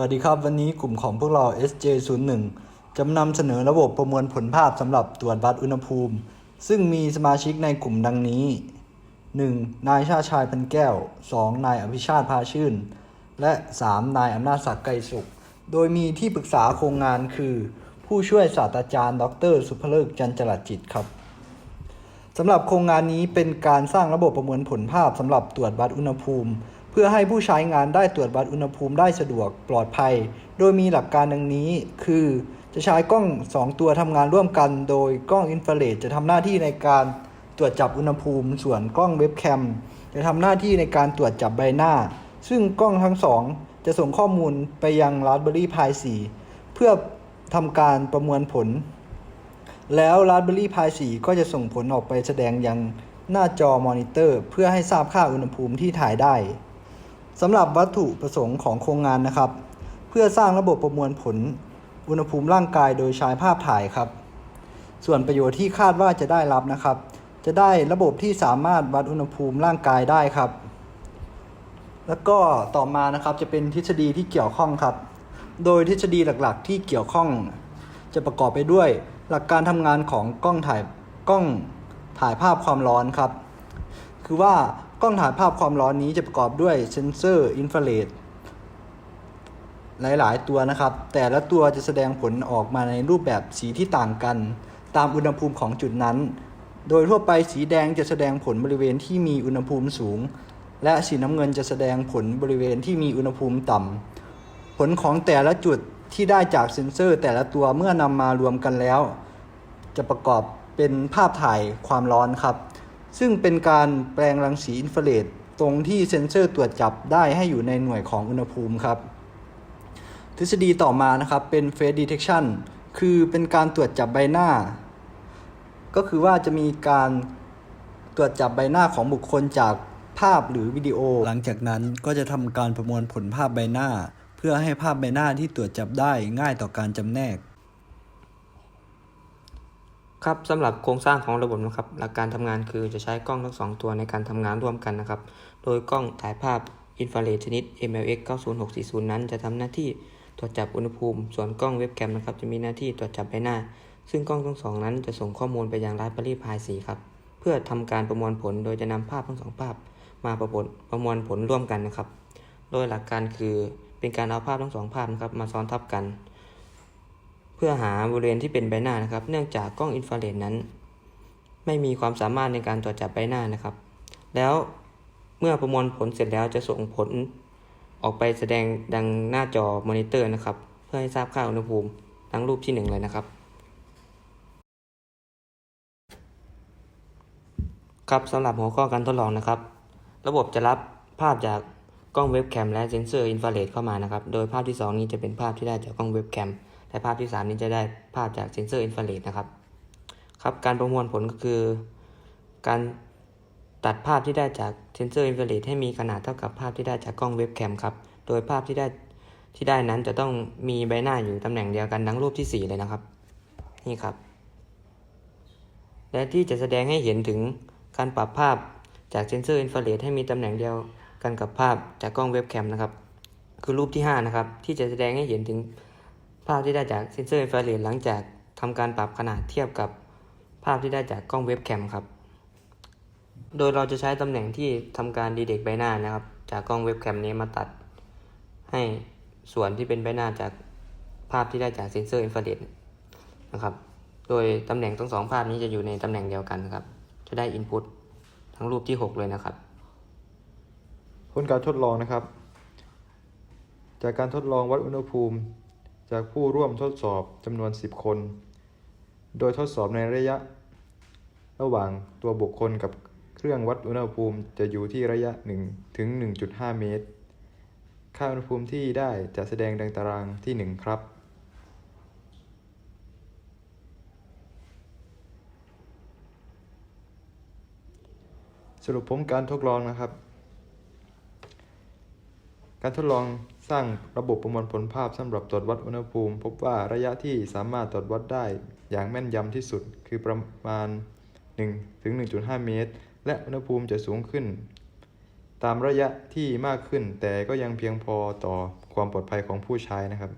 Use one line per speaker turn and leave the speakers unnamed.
วัสดีครับวันนี้กลุ่มของพวกเรา SJ01 จะนำเสนอระบบประมวลผลภาพสำหรับตรวจวัดอุณหภูมิ ซึ่งมีสมาชิกในกลุ่มดังนี้ 1. นายชาชายพันแก้ว 2. นายอภิชาติพาชื่น และ 3. นายอำนาจศักดิ์ไกรสุข โดยมีที่ปรึกษาโครงงานคือ ผู้ช่วยศาสตราจารย์ ดร สุภเลิกจันจรัจิตครับสำหรับโครงงานนี้เป็นการสร้างระบบประมวลผลภาพสำหรับตรวจวัดอุณหภูมิ เพื่อให้ผู้ใช้งานได้ตรวจวัดอุณหภูมิได้สะดวกปลอดภัย โดยมีหลักการดังนี้ คือ จะใช้กล้อง 2 ตัวทำงานร่วมกัน โดยกล้องอินฟราเรดจะทำหน้าที่ในการตรวจจับอุณหภูมิ ส่วนกล้องเว็บแคมจะทำหน้าที่ในการตรวจจับใบหน้า ซึ่งกล้องทั้งสองจะส่งข้อมูลไปยัง Raspberry Pi 4 เพื่อทำการประมวลผล แล้ว Raspberry Pi 4 ก็จะส่งผลออกไปแสดงยังหน้าจอมอนิเตอร์ เพื่อให้ทราบค่าอุณหภูมิที่ถ่ายได้ สำหรับวัตถุประสงค์ของโครงงานนะครับ เพื่อสร้างระบบประมวลผลอุณหภูมิร่างกายโดยใช้ภาพถ่ายครับ ส่วนประโยชน์ที่คาดว่าจะได้รับนะครับ จะได้ระบบที่สามารถวัดอุณหภูมิร่างกายได้ครับ แล้วก็ต่อมานะครับจะเป็นทฤษฎีที่เกี่ยวข้องครับ โดยทฤษฎีหลักๆ ที่เกี่ยวข้อง จะประกอบไปด้วยหลักการทำงานของกล้องถ่ายกล้องถ่ายภาพความร้อนครับ คือว่า ล้องถ่ายภาพความร้อนนี้จะประกอบด้วยเซนเซอร์อินฟราเรดหลายๆ ตัวนะครับ แต่ละตัวจะแสดงผลออกมาในรูปแบบสีที่ต่างกัน ตามอุณหภูมิของจุดนั้น โดยทั่วไปสีแดงจะแสดงผลบริเวณที่มีอุณหภูมิสูง และสีน้ำเงินจะแสดงผลบริเวณที่มีอุณหภูมิต่ำ ผลของแต่ละจุดที่ได้จากเซ็นเซอร์แต่ละตัวเมื่อนำมารวมกันแล้ว จะประกอบเป็นภาพถ่ายความร้อนครับ ซึ่งเป็นการแปลงรังสีอินฟราเรดตรงที่เซ็นเซอร์ตรวจจับได้ให้อยู่ในหน่วยของอุณหภูมิครับ ทฤษฎีต่อมานะครับเป็น Face Detection คือเป็นการตรวจจับใบหน้า ก็คือว่าจะมีการตรวจจับใบหน้าของบุคคลจากภาพหรือวิดีโอ หลังจากนั้นก็จะทำการประมวลผลภาพใบหน้า เพื่อให้ภาพใบหน้าที่ตรวจจับได้ง่ายต่อการจำแนก
ครับสำหรับโครงสร้างของระบบนะครับ หลักการทำงานคือจะใช้กล้องทั้งสองตัวในการทำงานร่วมกันนะครับ โดยกล้องถ่ายภาพอินฟราเรดชนิด MLX 90640 นั้น จะทำหน้าที่ตรวจจับอุณหภูมิ ส่วนกล้องเว็บแคมนะครับ จะมีหน้าที่ตรวจจับใบหน้า ซึ่งกล้องทั้งสองนั้นจะส่งข้อมูลไปยัง Raspberry Pi 4ครับ เพื่อทำการประมวลผล โดยจะนำภาพทั้งสองภาพ มาประมวลประมวลผลร่วมกันนะครับ โดยหลักการคือเป็นการเอาภาพทั้งสองภาพนะครับมาซ้อนทับกัน เพื่อหาบริเวณที่เป็นใบหน้านะครับ เนื่องจากกล้องอินฟราเรดนั้น ไม่มีความสามารถในการตรวจจับใบหน้านะครับ แล้วเมื่อประมวลผลเสร็จแล้วจะส่งผลออกไปแสดงดังหน้าจอมอนิเตอร์นะครับ เพื่อให้ทราบค่าอุณหภูมิทั้งรูปที่หนึ่งเลยนะครับ ครับสำหรับหัวข้อการทดลองนะครับ ระบบจะรับภาพจากกล้องเว็บแคมและเซ็นเซอร์อินฟราเรดเข้ามานะครับ โดยภาพที่ 2 นี้จะเป็นภาพที่ได้จากกล้องเว็บแคม และภาพที่ 3 นี้จะได้ภาพจากเซนเซอร์อินฟราเรดนะครับ ครับการประมวลผลก็คือ การตัดภาพที่ได้จากเซนเซอร์อินฟราเรดให้มีขนาดเท่ากับภาพที่ได้จากกล้องเว็บแคมครับ โดยภาพที่ได้ที่ได้นั้นจะต้องมีใบหน้าอยู่ตำแหน่งเดียวกันดังรูปที่ 4 เลยนะครับ นี่ครับ และที่จะแสดงให้เห็นถึงการปรับภาพจากเซนเซอร์อินฟราเรดให้มีตำแหน่งเดียวกันกับภาพจากกล้องเว็บแคมนะครับ คือรูปที่ 5 นะครับ ที่จะแสดงให้เห็นถึง ภาพที่ได้จากเซนเซอร์อินฟราเรดหลังจากทำการปรับขนาดเทียบกับภาพที่ได้จากกล้องเว็บแคมครับ โดยเราจะใช้ตำแหน่งที่ทำการดีเด็กใบหน้านะครับ จากกล้องเว็บแคมนี้มาตัด ให้ส่วนที่เป็นใบหน้าจากภาพที่ได้จากเซนเซอร์อินฟราเรดนะครับ โดยตำแหน่งทั้งสองภาพนี้จะอยู่ในตำแหน่งเดียวกันครับ จะได้อินพุตทั้งรูปที่ 6 เลยนะครับ
ผลการทดลองนะครับ จากการทดลองวัดอุณหภูมิ จากผู้ร่วมทดสอบจำนวน 10 คน โดยทดสอบในระยะ ระหว่างตัวบุคคลกับเครื่องวัดอุณหภูมิจะอยู่ที่ระยะ 1 ถึง 1.5 เมตร ค่าอุณหภูมิที่ได้จะแสดงดังตารางที่ 1 ครับ สรุปผลการทดลองนะครับ การทดลอง สร้างระบบประมวลผลภาพสำหรับตรวจวัดอุณหภูมิ พบว่าระยะที่สามารถตรวจวัดได้อย่างแม่นยำที่สุด คือประมาณ 1 ถึง 1.5 เมตร และอุณหภูมิจะสูงขึ้น ตามระยะที่มากขึ้น แต่ก็ยังเพียงพอต่อความปลอดภัยของผู้ใช้นะครับ